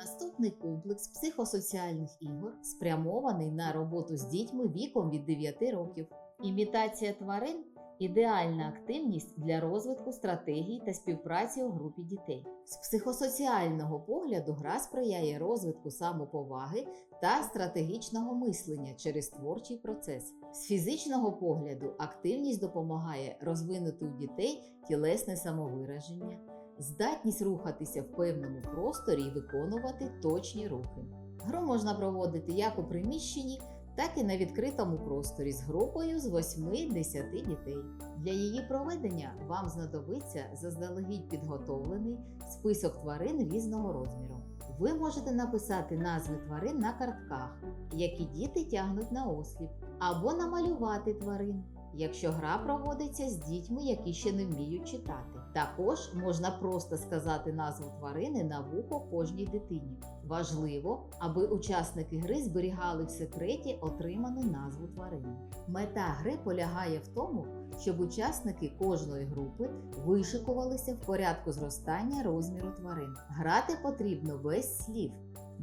Доступний комплекс психосоціальних ігор спрямований на роботу з дітьми віком від 9 років. Імітація тварин ідеальна активність для розвитку стратегій та співпраці у групі дітей. З психосоціального погляду гра сприяє розвитку самоповаги та стратегічного мислення через творчий процес. З фізичного погляду активність допомагає розвинути у дітей тілесне самовираження, здатність рухатися в певному просторі і виконувати точні рухи. Гру можна проводити як у приміщенні, так і на відкритому просторі з групою з 8-10 дітей. Для її проведення вам знадобиться заздалегідь підготовлений список тварин різного розміру. Ви можете написати назви тварин на картках, які діти тягнуть на осліп, або намалювати тварин, якщо гра проводиться з дітьми, які ще не вміють читати. Також можна просто сказати назву тварини на вухо кожній дитині. Важливо, аби учасники гри зберігали в секреті отриману назву тварини. Мета гри полягає в тому, щоб учасники кожної групи вишикувалися в порядку зростання розміру тварин. Грати потрібно без слів.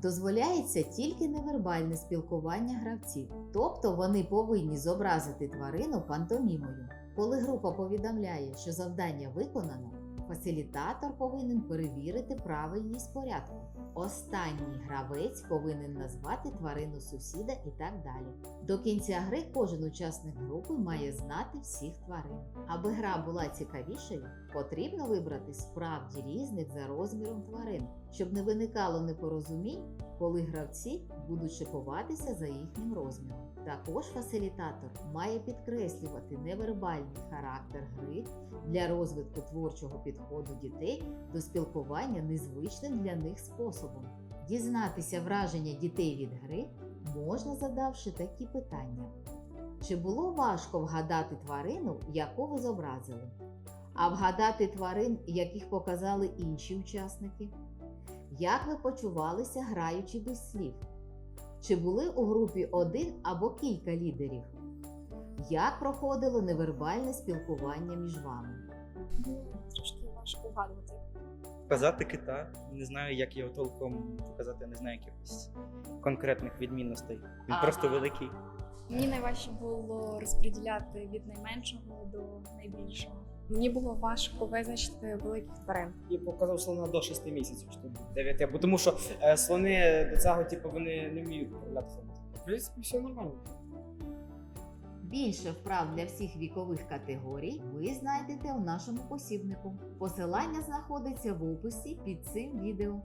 Дозволяється тільки невербальне спілкування гравців, тобто вони повинні зобразити тварину пантомімою. Коли група повідомляє, що завдання виконано, фасилітатор повинен перевірити правильність порядку. Останній гравець повинен назвати тварину сусіда і так далі. До кінця гри кожен учасник групи має знати всіх тварин. Аби гра була цікавішою, потрібно вибрати справді різних за розміром тварин, щоб не виникало непорозумінь, коли гравці будуть шикуватися за їхнім розміром. Також фасилітатор має підкреслювати невербальний характер гри для розвитку творчого підходу дітей до спілкування незвичним для них способом. Дізнатися враження дітей від гри можна задавши такі питання: чи було важко вгадати тварину, яку ви зобразили? А вгадати тварин, яких показали інші учасники? Як ви почувалися, граючи без слів? Чи були у групі один або кілька лідерів? Як проходило невербальне спілкування між вами? Було трошки важко вгадувати. Показати кита. Не знаю, як його толком показати, не знаю якихось конкретних відмінностей. Він Ага. просто великий. Мені найважче було розподіляти від найменшого до найбільшого. Мені було важко визначити великих тварин. Я показав слона до 6 місяців, що 9. Бо тому що е, слони до цього, типу, вони не вміють управляти слоном. В принципі, все нормально. Більше вправ для всіх вікових категорій ви знайдете у нашому посібнику. Посилання знаходиться в описі під цим відео.